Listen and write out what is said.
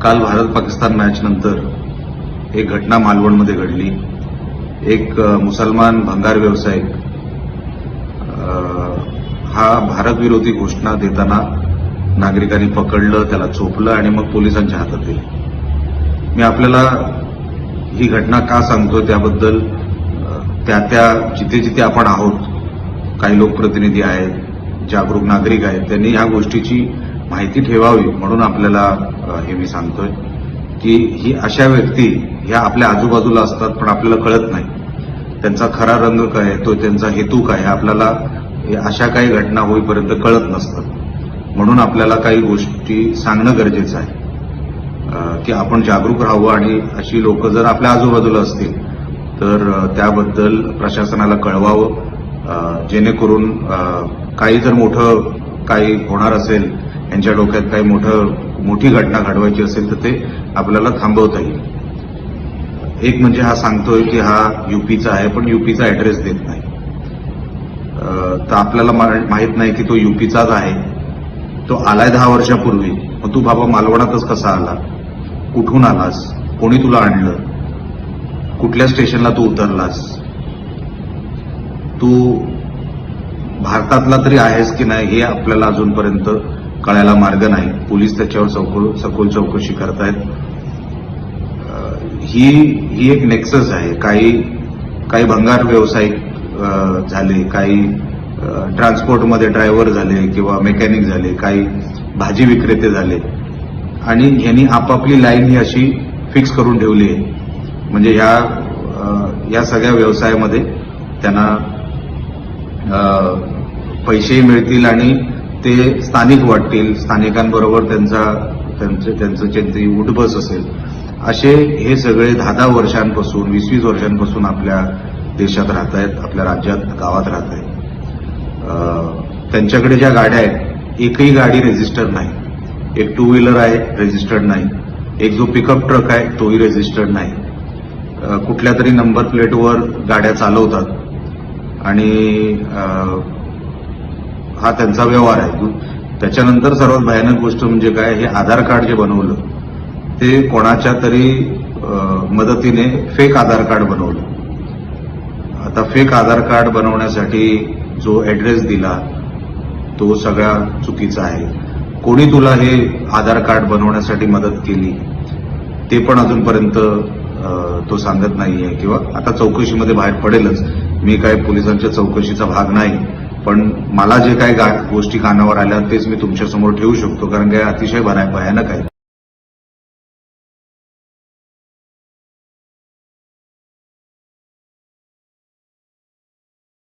काल भारत पाकिस्तान मॅच नंतर एक घटना मालवणमध्ये घडली. एक मुसलमान भंगार व्यावसायिक हा भारतविरोधी घोषणा देताना नागरिकांनी पकडलं त्याला चोपलं आणि मग पोलिसांच्या हातात दिलं. मी आपल्याला ही घटना का सांगतोय त्याबद्दल त्या त्या जिथे जिथे आपण आहोत काही लोकप्रतिनिधी आहेत जागरूक नागरिक आहेत त्यांनी ह्या गोष्टीची माहिती ठेवावी म्हणून आपल्याला हे मी सांगतोय की ही अशा व्यक्ती ह्या आपल्या आजूबाजूला असतात पण आपल्याला कळत नाही. त्यांचा खरा रंग काय तो त्यांचा हेतू काय आपल्याला अशा काही घटना होईपर्यंत कळत नसतं म्हणून आपल्याला काही गोष्टी सांगणं गरजेचं आहे. की आपण जागरूक राहावं आणि अशी लोक जर आपल्या आजूबाजूला असतील तर त्याबद्दल प्रशासनाला कळवावं. जेणेकरून काही जर मोठं काही होणार असेल त्यांच्या डोक्यात काही मोठं मोठी घटना घडवायची असेल तर ते आपल्याला थांबवता येईल. एक म्हणजे हा सांगतोय की हा युपीचा आहे पण युपीचा ऍड्रेस देत नाही. तर आपल्याला माहीत माहीत नाही की तो युपीचाच आहे. तो आलाय दहा वर्षापूर्वी. मग तू बाबा मालवणातच कसा आला? कुठून आलास? कोणी तुला आणलं? कुठल्या स्टेशनला तू उतरलास? तू भारतातला तरी आहेस की नाही हे आपल्याला अजूनपर्यंत कळायला मार्ग नाही. पोलीस त्याच्यावर चौको सखोल चौकशी करतायत. ही ही एक नेक्सस आहे. काही काही भंगार व्यावसायिक झाले काही ट्रान्सपोर्टमध्ये ड्रायव्हर झाले किंवा मेकॅनिक झाले काही भाजी विक्रेते झाले. आणि यांनी आपापली लाईन ही अशी फिक्स करून ठेवली आहे. म्हणजे ह्या या सगळ्या व्यवसायामध्ये त्यांना पैसेही मिळतील आणि ते स्थानिक वाटतील स्थानिकांबरोबर त्यांचा त्यांचं त्यांचं जे उठबस असेल असे हे सगळे दहा दहा वर्षांपासून वीस वीस वर्षांपासून आपल्या देशात राहत आहेत आपल्या राज्यात गावात राहत आहेत त्यांच्याकडे ज्या गाड्या आहेत एकही गाडी रजिस्टर्ड नाही. एक टू व्हीलर आहे रजिस्टर्ड नाही. एक जो पिकअप ट्रक आहे तोही रजिस्टर्ड नाही. कुठल्या तरी नंबर प्लेटवर गाड्या चालवतात. आणि हा त्यांचा व्यवहार आहे. त्याच्यानंतर सर्वात भयानक गोष्ट म्हणजे काय हे आधार कार्ड जे बनवलं ते कोणाच्या तरी मदतीने फेक आधार कार्ड बनवलं. आता फेक आधार कार्ड बनवण्यासाठी जो ऍड्रेस दिला तो सगळा चुकीचा आहे. कोणी तुला हे आधार कार्ड बनवण्यासाठी मदत केली ते पण अजूनपर्यंत तो सांगत नाहीये किंवा आता चौकशीमध्ये बाहेर पडेलच. मी काय पोलिसांच्या चौकशीचा भाग नाही. पण मला जे काही गोष्टी कानावर आल्या तेच मी तुमच्यासमोर ठेवू शकतो कारण काय अतिशय भयानक आहे